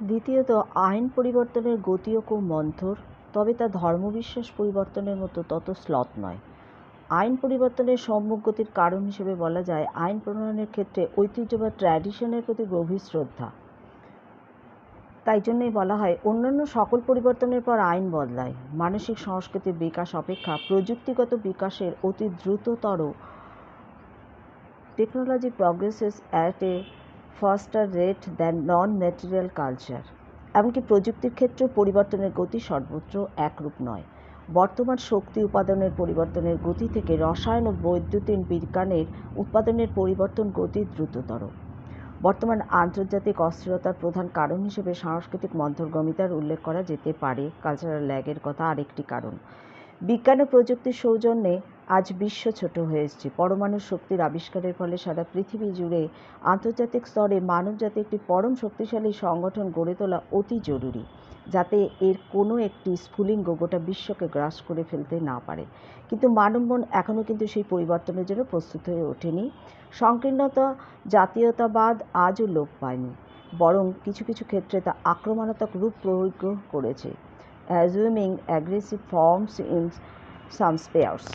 দ্বিতীয়ত, আইন পরিবর্তনের গতিও খুব মন্থর, তবে তা ধর্মবিশ্বাস পরিবর্তনের মতো তত শ্লথ নয়। আইন পরিবর্তনের সম্মুখ গতির কারণ হিসেবে বলা যায়, আইন প্রণয়নের ক্ষেত্রে ঐতিহ্য বা ট্র্যাডিশনের প্রতি গভীর শ্রদ্ধা। তাই জন্যই বলা হয়, অন্যান্য সকল পরিবর্তনের পর আইন বদলায়। মানসিক সংস্কৃতির বিকাশ অপেক্ষা, প্রযুক্তিগত বিকাশের অতি দ্রুততর technology progresses at a faster rate than non material culture এমনকি প্রযুক্তির ক্ষেত্রেও পরিবর্তনের গতি সর্বত্র একরূপ নয়। বর্তমান শক্তি উপাদানের পরিবর্তনের গতি থেকে রসায়ন ও বৈদ্যুতিন বিজ্ঞানের উৎপাদনের পরিবর্তন গতি দ্রুততর। বর্তমান আন্তর্জাতিক অস্থিরতার প্রধান কারণ হিসেবে সাংস্কৃতিক মন্থরগমিতার উল্লেখ করা যেতে পারে। কালচারাল ল্যাগের কথা আরেকটি কারণ। বিজ্ঞান ও প্রযুক্তির সৌজন্যে আজ বিশ্ব ছোট হয়ে এসছে। পরমাণু শক্তির আবিষ্কারের ফলে সারা পৃথিবী জুড়ে আন্তর্জাতিক স্তরে মানবজাতি একটি পরম শক্তিশালী সংগঠন গড়ে তোলা অতি জরুরি, যাতে এর কোনো একটি স্ফুলিঙ্গ গোটা বিশ্বকে গ্রাস করে ফেলতে না পারে। কিন্তু মানব মন এখনও কিন্তু সেই পরিবর্তনের জন্য প্রস্তুত হয়ে ওঠেনি। সংকীর্ণতা, জাতীয়তাবাদ আজও লোপ পায়নি, বরং কিছু কিছু ক্ষেত্রে তা আক্রমণাত্মক রূপ প্রয়োগ করেছে। Assuming aggressive forms in some spheres.